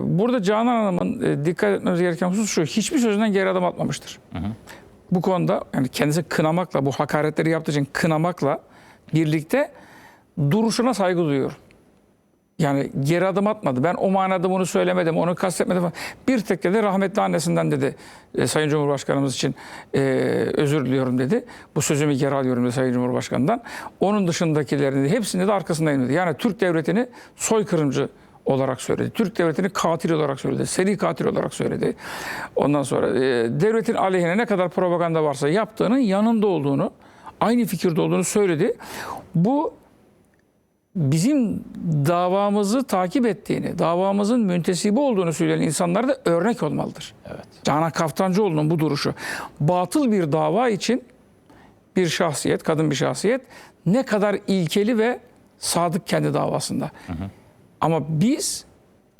Burada Canan Hanım'ın e, dikkat etmemiz gereken husus şu. Hiçbir sözünden geri adım atmamıştır. Bu konuda yani kendisi kınamakla, bu hakaretleri yaptığı için kınamakla birlikte duruşuna saygı duyuyorum. Yani geri adım atmadı. Ben o manada bunu söylemedim, onu kastetmedim. falan. Bir tek dedi rahmetli annesinden dedi e, Sayın Cumhurbaşkanımız için e, özür diliyorum dedi. Bu sözümü geri alıyorum dedi Sayın Cumhurbaşkanı'ndan. Onun dışındakilerini de hepsini de arkasındayım dedi. Yani Türk devletini soykırımcı olarak söyledi. Türk devletini katil olarak söyledi. Seri katil olarak söyledi. Ondan sonra e, devletin aleyhine ne kadar propaganda varsa yaptığının yanında olduğunu, aynı fikirde olduğunu söyledi. Bu bizim davamızı takip ettiğini, davamızın müntesibi olduğunu söyleyen insanlara da örnek olmalıdır. Evet. Canan Kaftancıoğlu'nun bu duruşu. Batıl bir dava için bir şahsiyet, kadın bir şahsiyet ne kadar ilkeli ve sadık kendi davasında. Ama biz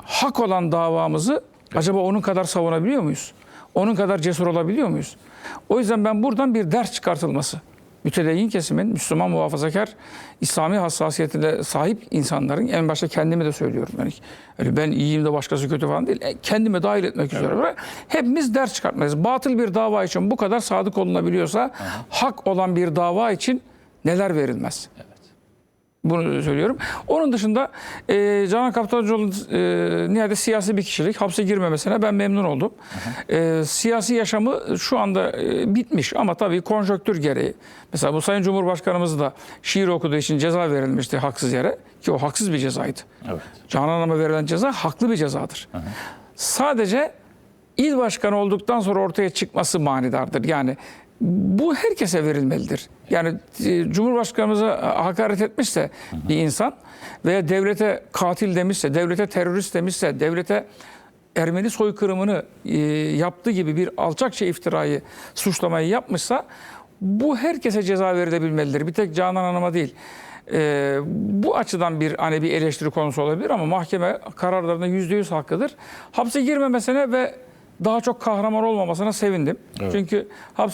hak olan davamızı acaba onun kadar savunabiliyor muyuz? Onun kadar cesur olabiliyor muyuz? O yüzden ben buradan bir ders çıkartılması. Mütedeyyin kesimin, Müslüman muhafazakar, İslami hassasiyetine sahip insanların, en başta kendimi de söylüyorum. Yani ben iyiyim de başkası kötü falan değil. E, Kendimi dahil etmek üzere. Hepimiz ders çıkartmalıyız. Batıl bir dava için bu kadar sadık olunabiliyorsa, hak olan bir dava için neler verilmez? Bunu söylüyorum. Onun dışında e, Canan Kaptancıoğlu'nun e, nihayet siyasi bir kişilik. Hapse girmemesine ben memnun oldum. E, siyasi yaşamı şu anda e, bitmiş ama tabii konjonktür gereği. Mesela bu Sayın Cumhurbaşkanımız da şiir okuduğu için ceza verilmişti haksız yere. Ki o haksız bir cezaydı. Evet. Canan Hanım'a verilen ceza haklı bir cezadır. Sadece il başkanı olduktan sonra ortaya çıkması manidardır. Yani bu herkese verilmelidir. Yani e, Cumhurbaşkanımıza hakaret etmişse bir insan veya devlete katil demişse, devlete terörist demişse, devlete Ermeni soykırımını e, yaptığı gibi bir alçakça iftirayı, suçlamayı yapmışsa bu herkese ceza verilebilmelidir. Bir tek Canan Hanım'a değil. E, bu açıdan bir hani bir eleştiri konusu olabilir ama mahkeme kararlarında yüzde yüz hakkıdır. Hapse girmemesine ve daha çok kahraman olmamasına sevindim. Çünkü hapse